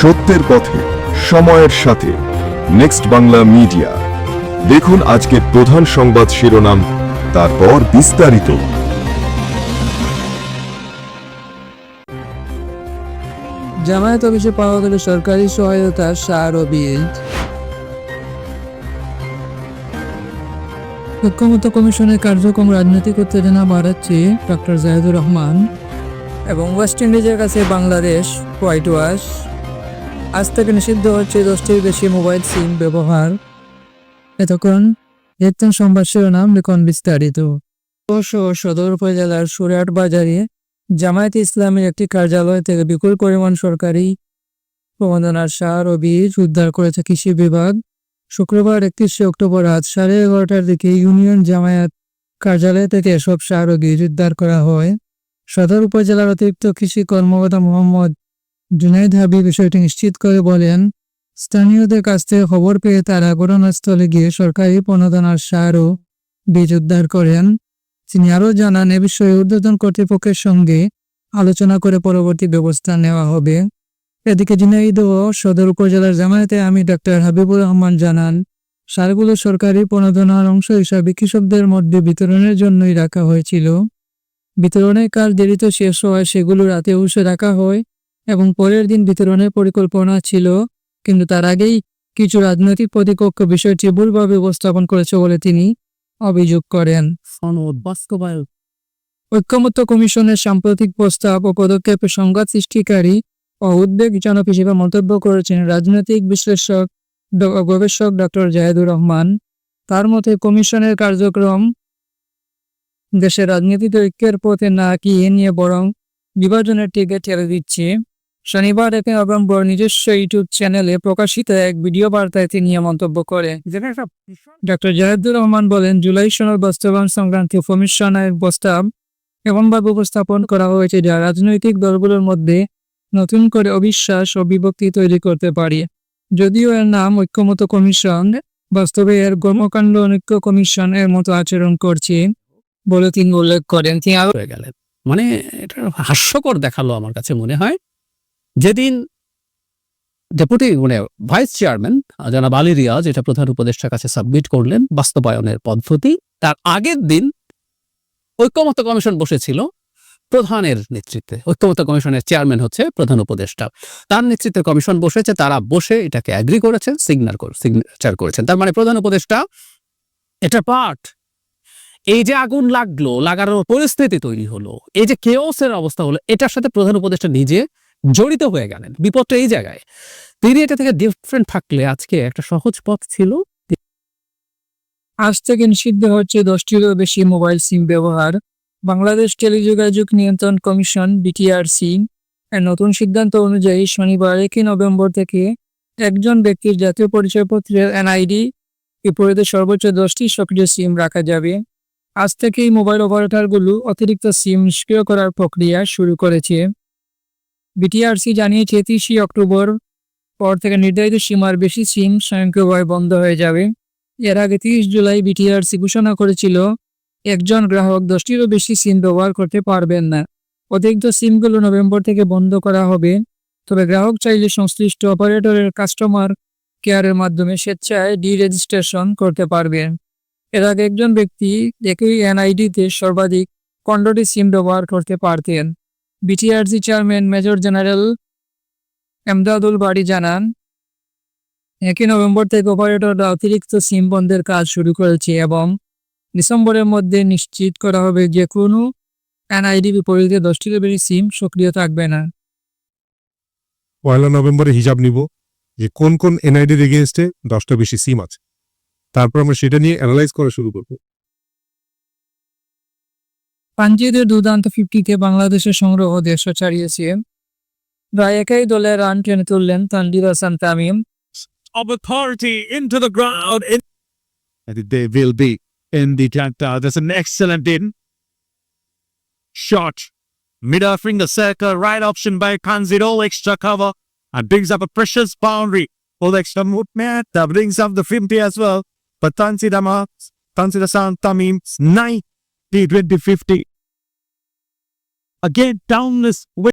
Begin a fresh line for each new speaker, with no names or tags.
সত্যের পথে, সময়ের সাথে। Next Bangla media. দেখুন আজকের প্রধান সংবাদ শিরোনাম, তারপর বিস্তারিত।
জামায়াত অফিসে পাওয়া গেল সরকারি সহায়তা সার ও বীজ ঐক্যমত্য কমিশনের কার্যক্রম রাজনৈতিক উত্তেজনা বাড়াচ্ছে ডক্টর জাহেদুর রহমান। এবং ওয়েস্ট ইন্ডিজের কাছে বাংলাদেশ হোয়াইট ওয়াশ। আজ থেকে নিষিদ্ধ হচ্ছে দশটির বেশি মোবাইল সিম ব্যবহার। এতক্ষণ দেখতেন সংবাদ শিরোনাম লিখন বিস্তারিত। অবশ্য সদর উপজেলার সুরাট বাজারে জামায়াতে ইসলামের একটি কার্যালয় থেকে বিপুল পরিমাণ সরকারি প্রবন্ধনার সার ও বীজ উদ্ধার করেছে কৃষি বিভাগ। শুক্রবার একত্রিশে অক্টোবর রাত সাড়ে এগারোটার দিকে ইউনিয়ন জামায়াত কার্যালয় থেকে এসব সার ও বীজ উদ্ধার করা হয়। সদর উপজেলার অতিরিক্ত কৃষি কর্মকর্তা মোহাম্মদ জুনাইদ হাবিব বিষয়টি নিশ্চিত করে বলেন, স্থানীয়দের কাছ থেকে খবর পেয়ে তারা ঘটনাস্থলে গিয়ে সরকারি প্রণোদনার সার ও বীজ উদ্ধার করেন। তিনি আরও জানান, এ বিষয়ে ঊর্ধ্বতন কর্তৃপক্ষের সঙ্গে আলোচনা করে পরবর্তী ব্যবস্থা নেওয়া হবে। এদিকে ঝিনাইদহ সদর উপজেলার জামায়াতে আমি ডাক্তার হাবিবুর রহমান জানান, সারগুলো সরকারি প্রণোদনার অংশ হিসাবে কৃষকদের মধ্যে বিতরণের জন্যই রাখা হয়েছিল। বিতরণের কাজ দেরিতে শেষ হওয়ায় সেগুলো রাতে উসে রাখা হয়। এবং পরের দিন বিতরণের পরিকল্পনা ছিল কিন্তু তার আগেই কিছু রাজনৈতিক প্রতিপক্ষ বিষয়টি ভুলভাবে উপস্থাপন করেছে বলে তিনি অভিযোগ করেন। সনদ বাস্তবায়ন। ঐক্যমত্য কমিশনের সাম্প্রতিক প্রস্তাব ও পদক্ষেপে সংঘাত সৃষ্টিকারী ও উদ্বেগজনক হিসেবে মন্তব্য করেছেন রাজনৈতিক বিশ্লেষক গবেষক ডক্টর জাহেদুর রহমান। তার মতে কমিশনের কার্যক্রম দেশের রাজনীতিতে ঐক্যের পথে না কি এ নিয়ে বরং বিভাজনের টিকে ঠেলে দিচ্ছে। শনিবার একে নভেম্বর নিজস্ব ইউটিউব চ্যানেলে প্রকাশিত এক ভিডিও বার্তায় তিনি মন্তব্য করে ডক্টর জাহেদুর রহমান বলেন জুলাই সনদ বাস্তবায়ন সংক্রান্ত কমিশনের প্রস্তাব এমনভাবে উপস্থাপন করা হয়েছে যা রাজনৈতিক দলগুলোর মধ্যে নতুন করে অবিশ্বাস ও বিভক্তি তৈরি করতে পারে। যদিও এর নাম ঐক্যমত কমিশন বাস্তবে এর কর্মকাণ্ড অনৈক্য কমিশন এর মতো আচরণ করছে বলে তিনি উল্লেখ করেন। তিনি আরও
হয়ে গেলেন মানে এটা হাস্যকর দেখাল আমার কাছে মনে হয়। যেদিন ডেপুটি মানে ভাইস চেয়ারম্যান জনাব আলী রিয়াজ, এটা প্রধান উপদেষ্টার কাছে সাবমিট করলেন বাস্তবায়নের পদ্ধতি, তার আগের দিন ঐক্যমত কমিশন বসেছিল প্রধানের নেতৃত্বে। ঐক্যমত কমিশনের চেয়ারম্যান হচ্ছে প্রধান উপদেষ্টা। তার নেতৃত্বে কমিশন বসেছে, তারা বসে এটাকে অ্যাগ্রি করেছেন সিগনাল সিগনেচার করেছেন। তার মানে প্রধান উপদেষ্টা, এটা পার্ট এই যে আগুন লাগল, লাগানোর পরিস্থিতি তৈরি হলো, এই যে কেওসের অবস্থা হলো, এটার সাথে প্রধান উপদেষ্টা নিজে জড়িত হয়ে গেলেন। বিপদটা এই জায়গায়। তিনি এটা থেকে ডিফারেন্ট থাকলে আজকে একটা সহজ পথ ছিল।
আজ থেকে নিষিদ্ধ হচ্ছে দশটিরও বেশি মোবাইল সিম ব্যবহার। বাংলাদেশ টেলিযোগাযোগ নিয়ন্ত্রণ কমিশন, বিটিআরসি, এর নতুন সিদ্ধান্ত অনুযায়ী শনিবার একই নভেম্বর থেকে একজন ব্যক্তির জাতীয় পরিচয়পত্রের এনআইডি, বিপরীতে সর্বোচ্চ দশটি সক্রিয় সিম রাখা যাবে। আজ থেকেই মোবাইল অপারেটরগুলো অতিরিক্ত সিম নিষ্ক্রিয় করার প্রক্রিয়া শুরু করেছে। বিটিআরসি জানিয়েছে তিরিশে অক্টোবর পর থেকে নির্ধারিত সীমার বেশি সিম স্বয়ংক্রিয়ভাবে বন্ধ হয়ে যাবে। এর আগে তিরিশ জুলাই বিটিআরসি ঘোষণা করেছিল, একজন গ্রাহক দশটিরও বেশি সিম ব্যবহার করতে পারবেন না। অতিরিক্ত সিমগুলো নভেম্বর থেকে বন্ধ করা হবে। তবে গ্রাহক চাইলে সংশ্লিষ্ট অপারেটরের কাস্টমার কেয়ারের মাধ্যমে স্বেচ্ছায় ডি রেজিস্ট্রেশন করতে পারবেন। এর আগে একজন ব্যক্তি একই এনআইডিতে সর্বাধিক পনেরোটি সিম ব্যবহার করতে পারতেন। BTRC chairman major general Emdadul Bari জানান, একই নভেম্বর থেকে অপারেটররা অতিরিক্ত সিম বন্ধের কাজ শুরু করেছে এবং ডিসেম্বরের মধ্যে নিশ্চিত করা হবে যে কোনো এনআইডি বিপরীতে দশটিরও বেশি সিম সক্রিয় থাকবে না।
পয়লা নভেম্বরে হিসাব নিব যে কোন কোন এনআইডির এগেনস্টে দশটা বেশি সিম আছে। তারপর আমরা সেটা নিয়ে অ্যানালাইজ করা শুরু করব।
পাঞ্জিদের দুর্দান্ত ফিফটিতে বাংলাদেশের সংগ্রহ দেড়শো ছাড়িয়েছে প্রায় একাই দলে রান টেনে তুললেন Tanzid Hasan Tamim
of authority into the ground. In-
and they will be in the Janta. There's an excellent in shot. Middle finger circle, right option by Kanzid, all extra cover and brings up a precious boundary. All extra movement that brings up the 50 as well. But Tansidama, Tansidasan Tamim, 90, 20, 50. again, down this way.